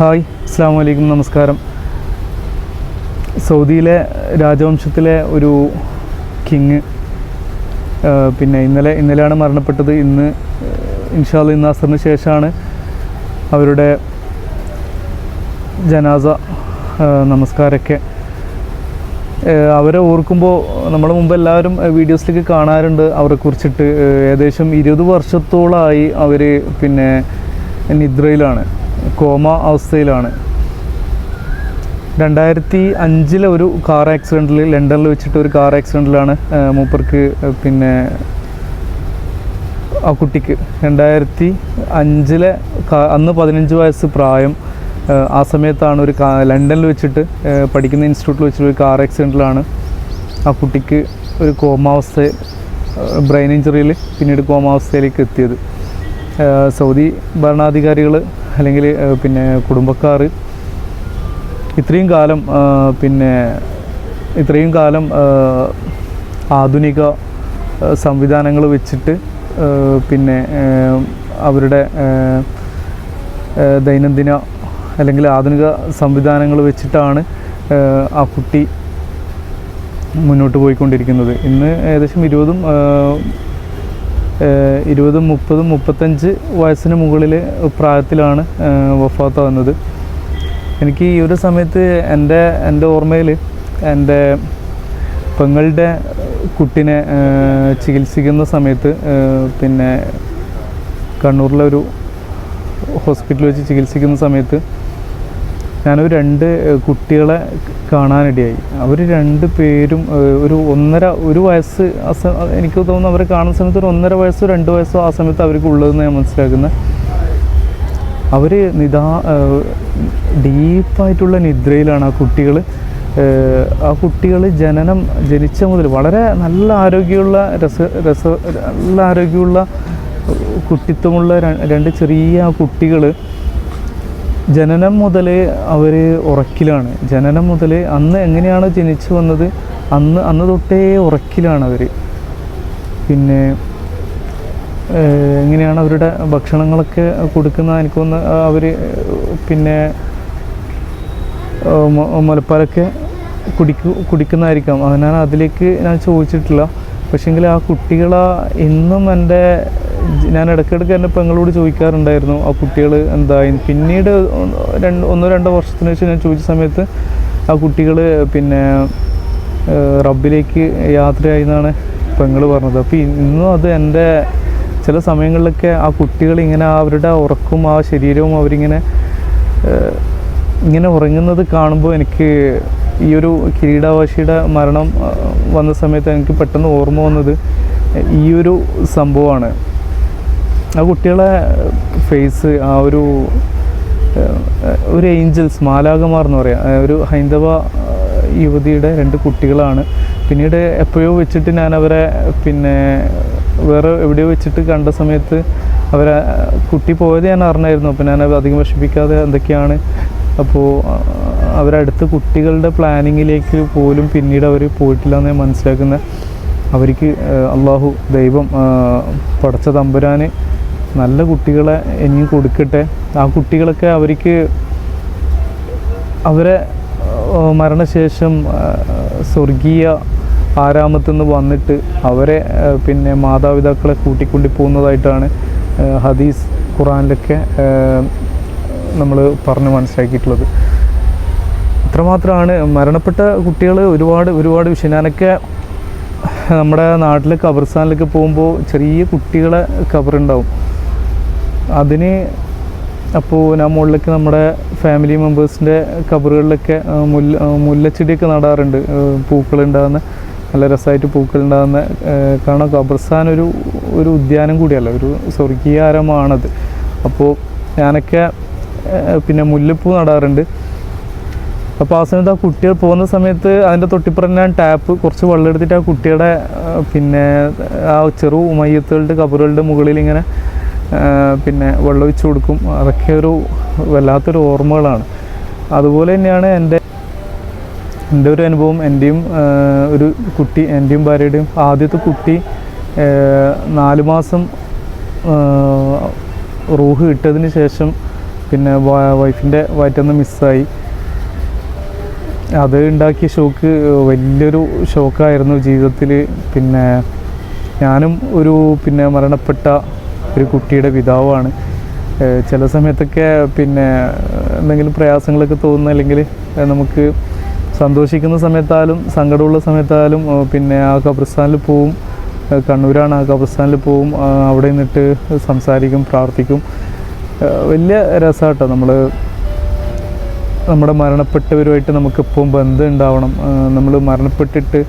Hi അസ്സാം വലൈക്കും നമസ്കാരം. സൗദിയിലെ രാജവംശത്തിലെ ഒരു കിങ് പിന്നെ ഇന്നലെ ഇന്നലെയാണ് മരണപ്പെട്ടത്. ഇന്ന് ഇൻഷാൽ ഇന്ന് അസറിന് ശേഷമാണ് അവരുടെ ജനാസ നമസ്കാരമൊക്കെ. അവരെ ഓർക്കുമ്പോൾ നമ്മൾ മുമ്പ് എല്ലാവരും വീഡിയോസിലേക്ക് കാണാറുണ്ട്. അവരെ കുറിച്ചിട്ട് ഏകദേശം ഇരുപത് വർഷത്തോളമായി അവർ പിന്നെ നിദ്രയിലാണ്. കോമ അവസ്ഥയിലാണ്. രണ്ടായിരത്തി അഞ്ചിലെ ഒരു കാർ ആക്സിഡന്റിൽ ലണ്ടനിൽ വെച്ചിട്ട് ഒരു കാർ ആക്സിഡന്റിലാണ് മൂപ്പർക്ക് പിന്നെ ആ കുട്ടിക്ക്. രണ്ടായിരത്തി അഞ്ചിലെ അന്ന് പതിനഞ്ച് വയസ്സ് പ്രായം ആ സമയത്താണ് ഒരു ലണ്ടനിൽ വെച്ചിട്ട് പഠിക്കുന്ന ഇൻസ്റ്റിറ്റ്യൂട്ടിൽ വെച്ചിട്ട് ഒരു കാർ ആക്സിഡന്റിലാണ് ആ കുട്ടിക്ക് ഒരു കോമാവസ്ഥ ബ്രെയിൻ ഇഞ്ചറിയിൽ പിന്നീട് കോമാവസ്ഥയിലേക്ക് എത്തിയത്. സൗദി ഭരണാധികാരികൾ അല്ലെങ്കിൽ പിന്നെ കുടുംബക്കാർ ഇത്രയും കാലം പിന്നെ ഇത്രയും കാലം ആധുനിക സംവിധാനങ്ങൾ വെച്ചിട്ട് പിന്നെ അവരുടെ ദൈനംദിന അല്ലെങ്കിൽ ആധുനിക സംവിധാനങ്ങൾ വെച്ചിട്ടാണ് ആ, കുട്ടി മുന്നോട്ട് പോയിക്കൊണ്ടിരിക്കുന്നത്. ഇന്ന് ഏകദേശം ഇരുപതും ഇരുപതും മുപ്പതും മുപ്പത്തഞ്ച് വയസ്സിന് മുകളിൽ പ്രായത്തിലാണ് വഫാത്ത വഫാത്താവുന്നത് എനിക്ക് ഈ ഒരു സമയത്ത് എന്റെ എന്റെ ഓർമ്മയിൽ എന്റെ പെങ്ങളുടെ കുട്ടിനെ ചികിത്സിക്കുന്ന സമയത്ത് പിന്നെ കണ്ണൂരിലെ ഒരു ഹോസ്പിറ്റലിൽ വെച്ച് ചികിത്സിക്കുന്ന സമയത്ത് ഞാനൊരു രണ്ട് കുട്ടികളെ കാണാനിടയായി അവർ രണ്ട് പേരും ഒരു ഒന്നര ഒരു വയസ്സ് എനിക്ക് തോന്നുന്നു അവരെ കാണുന്ന സമയത്ത് ഒരു ഒന്നര വയസ്സോ രണ്ട് വയസ്സോ ആ സമയത്ത് അവർക്ക് ഉള്ളതെന്ന് ഞാൻ മനസ്സിലാക്കുന്നത്. അവർ നിതാ ഡീപ്പായിട്ടുള്ള നിദ്രയിലാണ് ആ കുട്ടികൾ ആ കുട്ടികൾ ജനനം ജനിച്ച മുതൽ വളരെ നല്ല ആരോഗ്യമുള്ള രസ രസ നല്ല ആരോഗ്യമുള്ള കുട്ടിത്വമുള്ള രണ്ട് ചെറിയ കുട്ടികൾ ജനനം മുതൽ അവർ ഉറക്കിലാണ്. ജനനം മുതൽ അന്ന് എങ്ങനെയാണ് ജനിച്ചു വന്നത്? അന്ന് അന്ന് തൊട്ടേ ഉറക്കിലാണ് അവർ പിന്നെ എങ്ങനെയാണ് അവരുടെ ഭക്ഷണങ്ങളൊക്കെ കൊടുക്കുന്ന എനിക്കൊന്ന് അവർ പിന്നെ മുലപ്പാലൊക്കെ കുടിക്കു കുടിക്കുന്നതായിരിക്കാം. അതിനാൽ അതിലേക്ക് ഞാൻ ചോദിച്ചിട്ടില്ല. പക്ഷേങ്കിൽ ആ കുട്ടികളെ ഇന്നും എന്റെ ഞാൻ ഇടയ്ക്കിടയ്ക്ക് എന്റെ പെങ്ങളോട് ചോദിക്കാറുണ്ടായിരുന്നു ആ കുട്ടികൾ എന്തായി? പിന്നീട് രണ്ട് ഒന്നോ രണ്ടോ വർഷത്തിന് ശേഷം ഞാൻ ചോദിച്ച സമയത്ത് ആ കുട്ടികൾ പിന്നെ റബ്ബിലേക്ക് യാത്രയായി എന്നാണ് പെങ്ങൾ പറഞ്ഞത്. അപ്പോൾ ഇന്നും അത് എന്റെ ചില സമയങ്ങളിലൊക്കെ ആ കുട്ടികൾ ഇങ്ങനെ അവരുടെ ഉറക്കും ആ ശരീരവും അവരിങ്ങനെ ഇങ്ങനെ ഉറങ്ങുന്നത് കാണുമ്പോൾ എനിക്ക് ഈ ഒരു കിരീടാവാശിയുടെ മരണം വന്ന സമയത്ത് എനിക്ക് പെട്ടെന്ന് ഓർമ്മ വന്നത് ഈ ഒരു സംഭവമാണ്. ആ കുട്ടികളെ ഫേസ് ആ ഒരു ഒരു ഏഞ്ചൽസ് മാലാകമാർ എന്ന് പറയാം. ഒരു ഹൈന്ദവ യുവതിയുടെ രണ്ട് കുട്ടികളാണ്. പിന്നീട് എപ്പോഴോ വെച്ചിട്ട് ഞാൻ അവരെ പിന്നെ വേറെ എവിടെയോ വെച്ചിട്ട് കണ്ട സമയത്ത് അവരെ കുട്ടി പോയത് ഞാൻ അറിഞ്ഞായിരുന്നു. അപ്പോൾ ഞാൻ അധികം വിഷമിക്കാതെ എന്തൊക്കെയാണ് അപ്പോൾ അവരടുത്ത കുട്ടികളുടെ പ്ലാനിങ്ങിലേക്ക് പോലും പിന്നീട് അവർ പോയിട്ടില്ല എന്ന് മനസ്സിലാക്കുന്ന അവർക്ക് അള്ളാഹു ദൈവം പഠിച്ച തമ്പുരാന് നല്ല കുട്ടികളെ എനിക്ക് കൊടുക്കട്ടെ. ആ കുട്ടികളൊക്കെ അവർക്ക് അവരെ മരണശേഷം സ്വർഗീയ ആരാമത്തിൽ നിന്ന് വന്നിട്ട് അവരെ പിന്നെ മാതാപിതാക്കളെ കൂട്ടിക്കൊണ്ടി പോകുന്നതായിട്ടാണ് ഹദീസ് ഖുറാനിലൊക്കെ നമ്മൾ പറഞ്ഞ് മനസ്സിലാക്കിയിട്ടുള്ളത്. ഇത്രമാത്രമാണ്. മരണപ്പെട്ട കുട്ടികൾ ഒരുപാട് ഒരുപാട് വിഷയം ഞാനൊക്കെ നമ്മുടെ നാട്ടിലെ ഖബർസ്ഥാനിലൊക്കെ പോകുമ്പോൾ ചെറിയ കുട്ടികളെ ഖബറുണ്ടാവും. അതിന് അപ്പോൾ ഞാൻ മുകളിലേക്ക് നമ്മുടെ ഫാമിലി മെമ്പേഴ്സിന്റെ കബറുകളിലൊക്കെ മുല്ല മുല്ലച്ചെടിയൊക്കെ നടാറുണ്ട്. പൂക്കളുണ്ടാകുന്ന നല്ല രസമായിട്ട് പൂക്കളുണ്ടാകുന്ന കാരണം കബർസ്ഥാൻ ഒരു ഒരു ഉദ്യാനം കൂടിയല്ല? ഒരു സ്വർഗീയാരമാണത്. അപ്പോൾ ഞാനൊക്കെ പിന്നെ മുല്ലപ്പൂ നടാറുണ്ട്. അപ്പോൾ ആ സമയത്ത് ആ കുട്ടികൾ പോകുന്ന സമയത്ത് അതിന്റെ തൊട്ടിപ്പുറം ഞാൻ ടാപ്പ് കുറച്ച് വെള്ളം എടുത്തിട്ട് ആ കുട്ടിയുടെ പിന്നെ ആ ചെറു മയ്യത്തുകളുടെ കബറുകളുടെ മുകളിൽ ഇങ്ങനെ പിന്നെ വെള്ളമൊഴിച്ച് കൊടുക്കും. അതൊക്കെ ഒരു വല്ലാത്തൊരു ഓർമ്മകളാണ്. അതുപോലെ തന്നെയാണ് എന്റെ എന്റെ ഒരു അനുഭവം. എന്റെയും ഒരു കുട്ടി എന്റെയും ഭാര്യയുടെയും ആദ്യത്തെ കുട്ടി നാല് മാസം റൂഹ് ഇട്ടതിന് ശേഷം പിന്നെ വൈഫിന്റെ വയറ്റൊന്ന് മിസ്സായി. അത് ഉണ്ടാക്കിയ ഷോക്ക് വലിയൊരു ഷോക്കായിരുന്നു ജീവിതത്തിൽ പിന്നെ ഞാനും ഒരു പിന്നെ മരണപ്പെട്ട ഒരു കുട്ടിയുടെ പിതാവാണ്. ചില സമയത്തൊക്കെ പിന്നെ എന്തെങ്കിലും പ്രയാസങ്ങളൊക്കെ തോന്നുന്ന അല്ലെങ്കിൽ നമുക്ക് സന്തോഷിക്കുന്ന സമയത്താലും സങ്കടമുള്ള സമയത്താലും പിന്നെ ആ ഖബർസ്ഥാനിൽ പോവും. കണ്ണൂരാണ് ആ ഖബർസ്ഥാനിൽ പോവും. അവിടെ നിന്നിട്ട് സംസാരിക്കും പ്രാർത്ഥിക്കും. വലിയ രസമാട്ടോ നമ്മൾ നമ്മുടെ മരണപ്പെട്ടവരുമായിട്ട് നമുക്കെപ്പോഴും ബന്ധം ഉണ്ടാവണം. നമ്മൾ മരണപ്പെട്ടിട്ട്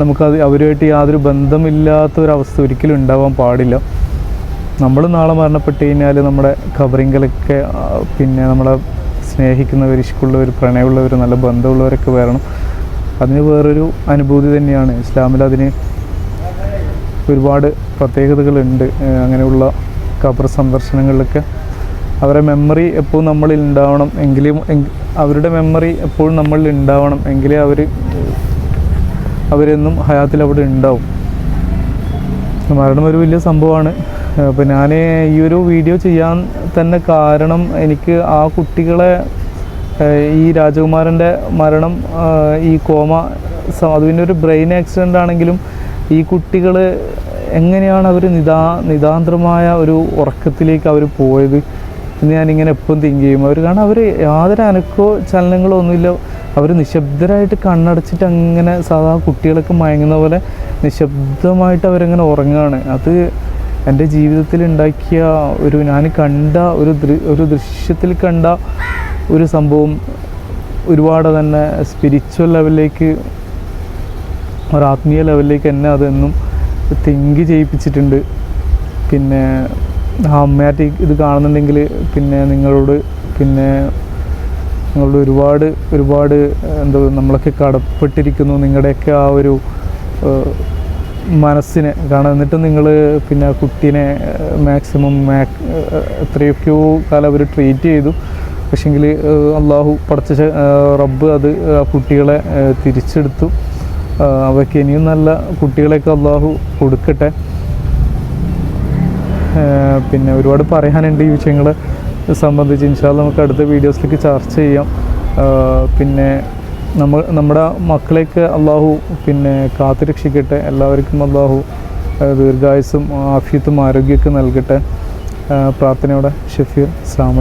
നമുക്കത് അവരുമായിട്ട് യാതൊരു ബന്ധമില്ലാത്ത ഒരവസ്ഥ ഒരിക്കലും ഉണ്ടാവാൻ പാടില്ല. നമ്മൾ നാളെ മരണപ്പെട്ട് കഴിഞ്ഞാൽ നമ്മുടെ ഖബറിങ്കലൊക്കെ പിന്നെ നമ്മളെ സ്നേഹിക്കുന്നവർ ഇഷ്ടമുള്ളവർ പ്രണയമുള്ളവർ നല്ല ബന്ധമുള്ളവരൊക്കെ വരണം. അതിന് വേറൊരു അനുഭൂതി തന്നെയാണ്. ഇസ്ലാമിൽ അതിന് ഒരുപാട് പ്രത്യേകതകളുണ്ട്. അങ്ങനെയുള്ള കബർ സന്ദർശനങ്ങളിലൊക്കെ. അവരുടെ മെമ്മറി എപ്പോഴും നമ്മളിൽ ഉണ്ടാവണം. എങ്കിലും അവരുടെ മെമ്മറി എപ്പോഴും നമ്മളിൽ ഉണ്ടാവണം. എങ്കിലേ അവർ അവരെന്നും ഹയാത്തിൽ അവിടെ ഉണ്ടാവും. മരണം ഒരു വലിയ സംഭവമാണ്. അപ്പോൾ ഞാൻ ഈ ഒരു വീഡിയോ ചെയ്യാൻ തന്നെ കാരണം എനിക്ക് ആ കുട്ടികളെ ഈ രാജകുമാരന്റെ മരണം ഈ കോമ സ- ഒരു ബ്രെയിൻ ആക്സിഡന്റ് ആണെങ്കിലും ഈ കുട്ടികൾ എങ്ങനെയാണ് അവർ നിതാ നിതാന്തരമായ ഒരു ഉറക്കത്തിലേക്ക് അവർ പോയത് എന്ന് ഞാനിങ്ങനെ എപ്പോഴും തിങ്ക് ചെയ്യും. അവർ കാരണം അവർ യാതൊരു അനക്കോ ചലനങ്ങളോ ഒന്നുമില്ല. അവർ നിശബ്ദരായിട്ട് കണ്ണടച്ചിട്ട് അങ്ങനെ സാധാ കുട്ടികളൊക്കെ മയങ്ങുന്ന പോലെ നിശബ്ദമായിട്ട് അവരങ്ങനെ ഉറങ്ങുകയാണ് അത് എന്റെ ജീവിതത്തിൽ ഉണ്ടാക്കിയ ഒരു ഞാൻ കണ്ട ഒരു ഒരു ദൃശ്യത്തിൽ കണ്ട ഒരു സംഭവം ഒരുപാട് തന്നെ സ്പിരിച്വൽ ലെവലിലേക്ക് ഒരു ആത്മീയ ലെവലിലേക്ക് എന്നെ അതെന്നും തിങ്ക് ചെയ്യിപ്പിച്ചിട്ടുണ്ട്. പിന്നെ അമ്മയായിട്ട് ഇത് കാണുന്നുണ്ടെങ്കിൽ പിന്നെ നിങ്ങളോട് പിന്നെ നിങ്ങളോട് ഒരുപാട് ഒരുപാട് എന്താ നമ്മളൊക്കെ കടപ്പെട്ടിരിക്കുന്നു. നിങ്ങളുടെയൊക്കെ ആ ഒരു മനസ്സിനെ കാരണം എന്നിട്ട് നിങ്ങൾ പിന്നെ കുട്ടീനെ മാക്സിമം മാക് എത്രയൊക്കെയോ കാലം അവർ ട്രീറ്റ് ചെയ്തു. പക്ഷെങ്കിൽ അള്ളാഹു പഠിച്ച റബ്ബ് അത് ആ കുട്ടികളെ തിരിച്ചെടുത്തു. അവയ്ക്ക് ഇനിയും നല്ല കുട്ടികളെയൊക്കെ അള്ളാഹു കൊടുക്കട്ടെ. പിന്നെ ഒരുപാട് പറയാനുണ്ട് ഈ വിഷയങ്ങളെ സംബന്ധിച്ച്. ഇൻഷാല്ല നമുക്ക് അടുത്ത വീഡിയോസിലേക്ക് ചർച്ച ചെയ്യാം. പിന്നെ നമ്മൾ നമ്മുടെ മക്കളെയൊക്കെ അള്ളാഹു പിന്നെ കാത്തുരക്ഷിക്കട്ടെ. എല്ലാവർക്കും അള്ളാഹു ദീർഘായുസും ആഫിയത്തും ആരോഗ്യമൊക്കെ നൽകട്ടെ. പ്രാർത്ഥനയോടെ ഷഫീർ അസ്സാം